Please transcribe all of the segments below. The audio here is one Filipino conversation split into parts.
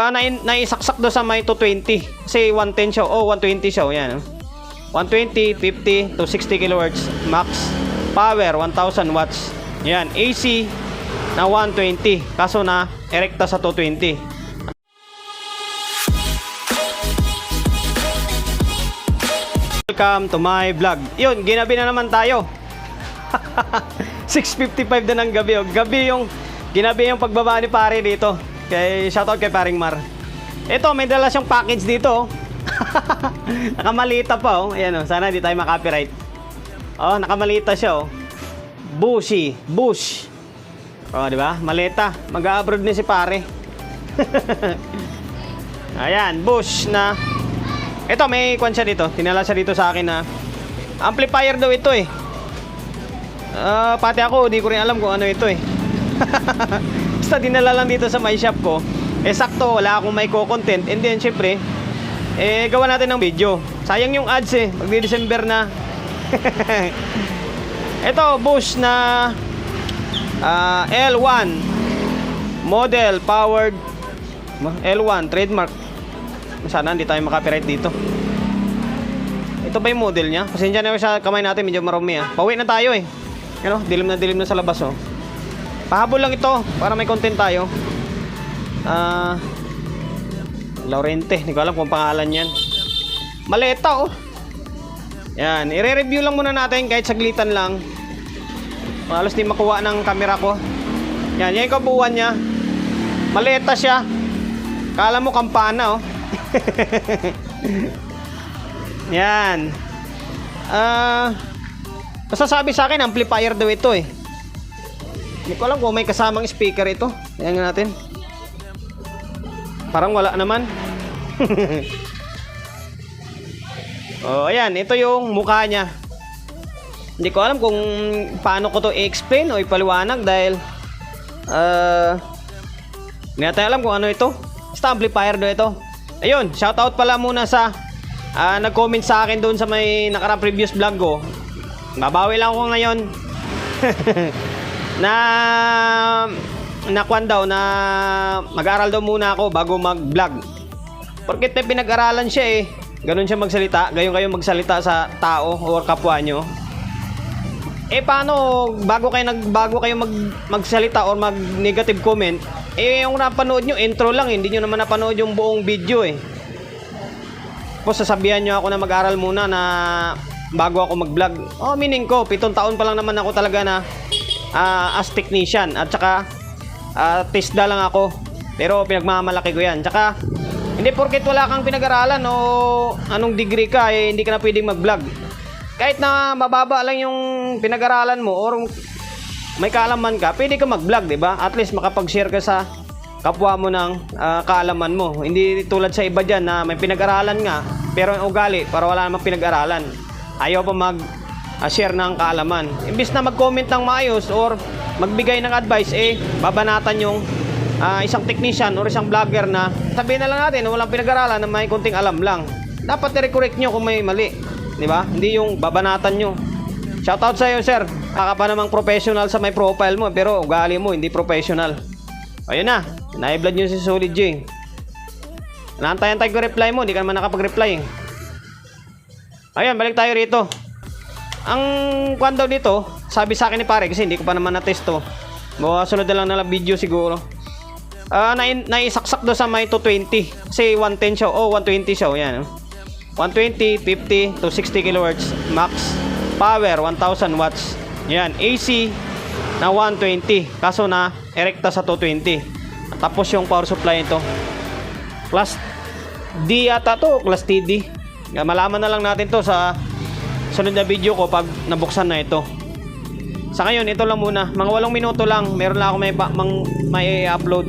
Ah, na naisaksak do sa may 220. Kasi 110 siya. Oh, 120 siya. oh, Yan. oh. 120, 50 to 60 kHz max. Power 1000 watts. Yan, AC na 120. Kaso na erekta sa 220. Welcome to my vlog. Yun, ginabi na naman tayo. 6.55 na ng gabi. Oh. Gabi yung, ginabi yung pagbaba ni pare dito. Kay, shoutout kay paring Mar. Ito, may dala siyang package dito. oh. nakamalita pa oh. Ayan oh, sana hindi tayo makapiright. Oh, nakamalita siya oh. Bushy, bush. Oh, di ba? Maleta. Mag-abroad na si pare. Ayan, bush na ito, may kwan siya dito. Tinala siya dito sa akin na amplifier daw ito eh. Ah, pati ako, di ko rin alam kung ano ito eh. Basta dinala lang dito sa my shop ko. Eh sakto, wala akong may co-content. And then, syempre, eh, gawa natin ng video. Sayang yung ads eh. Magdi-December na. ito, Bosch na ah, L1 model powered L1 trademark sana hindi tayo makapiright dito. Ito ba yung model niya? Pasensya na sa kamay natin, medyo marumi ah. Pauwi na tayo eh. Ano, dilim na dilim na sa labas oh. Pahabol lang ito para may content tayo. Ah Laurente, hindi ko alam kung pangalan yan. Maleta oh. Yan, i-review lang muna natin kahit saglitan lang. Halos di makuha ng camera ko. Yan, yan yung kabuuan niya. Maleta siya. Kala mo kampana oh. Yan. Ah, masasabi sa akin amplifier daw ito eh. Hindi ko alam kung may kasamang speaker ito. Ayan nga natin. Parang wala naman. oh, ayan. Ito yung mukha niya. Hindi ko alam kung paano ko to i-explain o ipaliwanag dahil uh, hindi natin alam kung ano ito. Basta amplifier daw ito. Ayun, shoutout pala muna sa ah, nag-comment sa akin doon sa may nakarang previous vlog ko. Babawi lang ako ngayon. na nakwan daw na mag-aral daw muna ako bago mag-vlog. Porket may pinag-aralan siya eh. Ganun siya magsalita. Gayon kayo magsalita sa tao o kapwa nyo. Eh paano bago kayo nag bago kayo mag magsalita or mag negative comment, eh yung napanood nyo intro lang, hindi nyo naman napanood yung buong video eh. Tapos sasabihan nyo ako na mag-aral muna na bago ako mag-vlog. Oh, meaning ko, pitong taon pa lang naman ako talaga na ah, as technician at saka uh, TISDA lang ako. Pero pinagmamalaki ko yan. Tsaka hindi porket wala kang pinag-aralan o anong degree ka, eh, hindi ka na pwedeng mag-vlog. Kahit na mababa lang yung pinag-aralan mo or may kaalaman ka, pwede ka mag-vlog, 'di ba? At least makapag-share ka sa kapwa mo ng ah, kaalaman mo. Hindi tulad sa iba diyan na may pinag-aralan nga, pero ang ugali para wala namang pinag-aralan. Ayaw pa mag ah, share ng kaalaman. Imbis na mag-comment ng maayos or magbigay ng advice, eh, babanatan yung ah, isang technician or isang vlogger na sabihin na lang natin na walang pinag-aralan na may kunting alam lang. Dapat i-correct nyo kung may mali. Di ba? Hindi yung babanatan nyo. Shoutout sa iyo, sir. Kaka pa namang professional sa may profile mo, pero ugali mo, hindi professional. Ayun na. Na-blood nyo si Solid J. Naantay-antay ko reply mo, hindi ka naman nakapag-reply. Ayun, balik tayo rito. Ang kwan daw dito, sabi sa akin ni pare, kasi hindi ko pa naman na-testo. Mga sunod na lang na video siguro. Ah, na naisaksak do sa may 220. Kasi 110 siya. Oh, 120 siya. oh, Yan. oh. 120, 50 to 60 kHz max. Power 1000 watts. Yan, AC na 120. Kaso na erekta sa 220. Tapos yung power supply nito. Class D ata to, class TD. Malaman na lang natin to sa sunod na video ko pag nabuksan na ito. Sa ngayon, ito lang muna. Mga walong minuto lang. Meron lang ako may, mang, may upload.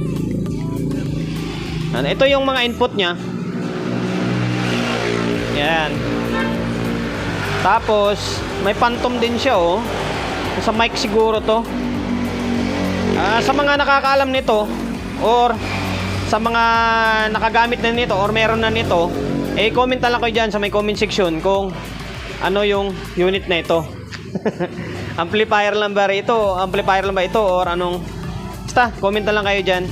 Ano, ito yung mga input niya. Yan. Tapos, may phantom din siya, oh. Sa mic siguro to. Ah, sa mga nakakaalam nito, or sa mga nakagamit na nito, or meron na nito, eh, comment na lang kayo dyan sa may comment section kung ano yung unit na ito. amplifier lang ba ito? Amplifier lang ba ito? Or anong... Basta, comment na lang kayo dyan.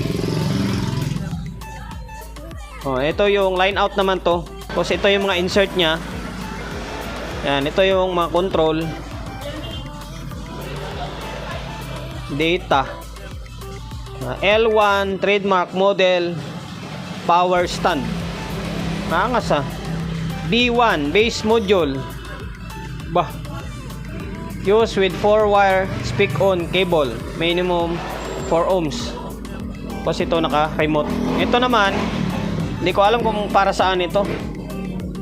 Oh, ito yung line out naman to. Tapos ito yung mga insert niya. Yan, ito yung mga control. Data. Ah, L1, trademark model, power stand. Maangas ah. B1, base module. Bah. Use with 4 wire speak on cable. Minimum 4 ohms. Tapos ito naka-remote. Ito naman, hindi ko alam kung para saan ito.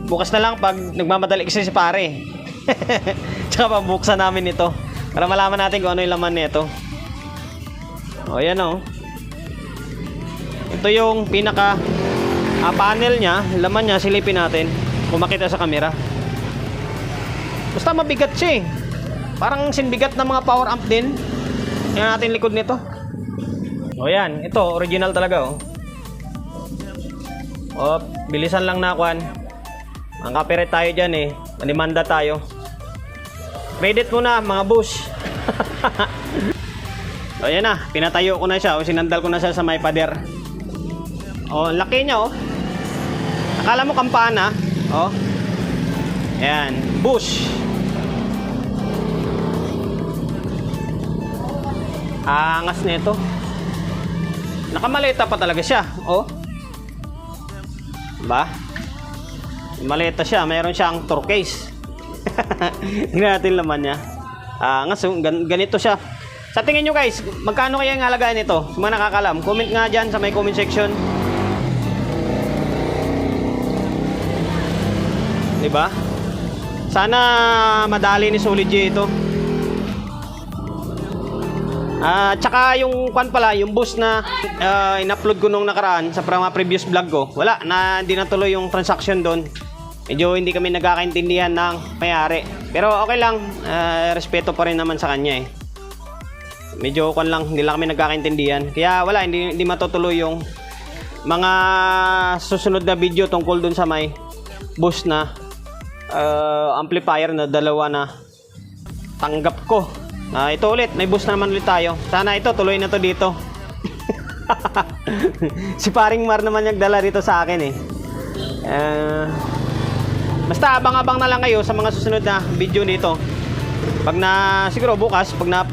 Bukas na lang pag nagmamadali kasi si pare. Tsaka pabuksan namin ito. Para malaman natin kung ano yung laman nito. O yan o. Ito yung pinaka ah, panel niya. Laman niya, silipin natin. Kung makita sa camera. Basta mabigat siya eh. Parang sinbigat ng mga power amp din. Yan natin likod nito. O yan, ito original talaga oh. Oh, bilisan lang na kwan. Ang copyright tayo dyan eh. Manimanda tayo. Credit muna mga boss. o yan na, pinatayo ko na siya. O sinandal ko na siya sa may pader. O, laki niya oh. Akala mo kampana. Oh. Yan, bush. Angas nito. Nakamaleta pa talaga siya. Oh. Ba? Maleta siya. Mayroon siyang turquoise. Tingnan natin laman niya. Ah, ngas, gan- ganito siya. Sa tingin nyo guys, magkano kaya ang halaga nito? Sa mga nakakalam, comment nga dyan sa may comment section. Diba? Sana madali ni Solid J ito. Ah, tsaka yung kwan pala, yung boost na ah, in-upload ko nung nakaraan sa mga previous vlog ko. Wala, na hindi natuloy yung transaction doon. Medyo hindi kami nagkakaintindihan ng may-ari. Pero okay lang, ah, respeto pa rin naman sa kanya eh. Medyo kwan lang, hindi lang kami nagkakaintindihan. Kaya wala, hindi, hindi matutuloy yung mga susunod na video tungkol doon sa may boost na ah, amplifier na dalawa na tanggap ko. Ah, ito ulit, may boost naman ulit tayo. Sana ito, tuloy na to dito. si paring Mar naman nagdala dito sa akin eh. Ah, basta abang-abang na lang kayo sa mga susunod na video nito. Pag na, siguro bukas, pag na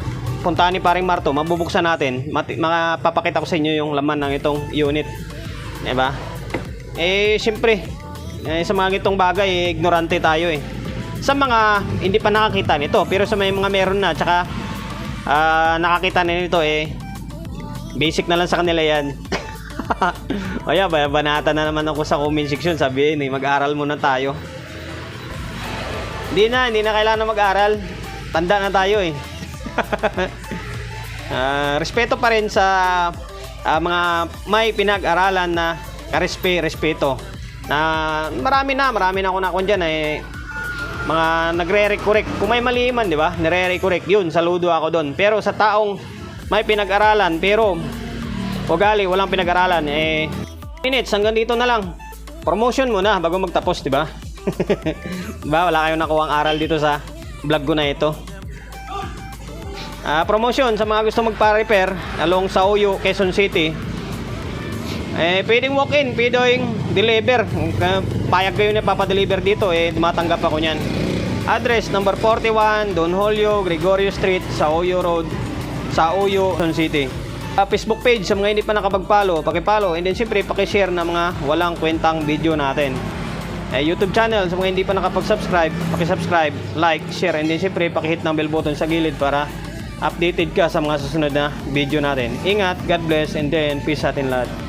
puntahan ni paring Mar to, mabubuksan natin. Mati, makapapakita ko sa inyo yung laman ng itong unit. Diba? Eh, siyempre, eh, sa mga gitong bagay, eh, ignorante tayo eh sa mga hindi pa nakakita nito. Pero sa may mga meron na tsaka ah, nakakita na nito eh basic na lang sa kanila yan. O yan ba- banata na naman ako sa comment section. Sabihin eh mag-aral muna tayo. Hindi na hindi na kailangan mag-aral. Tanda na tayo eh. Ah, respeto pa rin sa ah, mga may pinag-aralan na karespe, respeto. Na marami na, marami na ako na dyan eh mga nagre-correct. Kung may mali man, di ba? Nire-correct yun. Saludo ako doon. Pero sa taong may pinag-aralan, pero ugali, walang pinag-aralan, eh, minutes, hanggang dito na lang. Promotion muna bago magtapos, di ba? diba? Wala kayong nakuha aral dito sa vlog ko na ito. Ah, promotion sa mga gusto magpa-repair along sa Oyo, Quezon City. Eh, pwedeng walk-in, pwedeng deliver. Ka- payag kayo na papadeliver dito, eh, tumatanggap ako niyan. Address, number 41, Don Julio, Gregorio Street, sa Oyo Road, sa Oyo, Quezon City. Ah, Facebook page, sa mga hindi pa nakapag-follow, pakipollow, and then siyempre, pakishare na mga walang kwentang video natin. Eh, YouTube channel, sa mga hindi pa nakapag-subscribe, pakisubscribe, like, share, and then siyempre, pakihit ng bell button sa gilid para updated ka sa mga susunod na video natin. Ingat, God bless, and then peace sa atin lahat.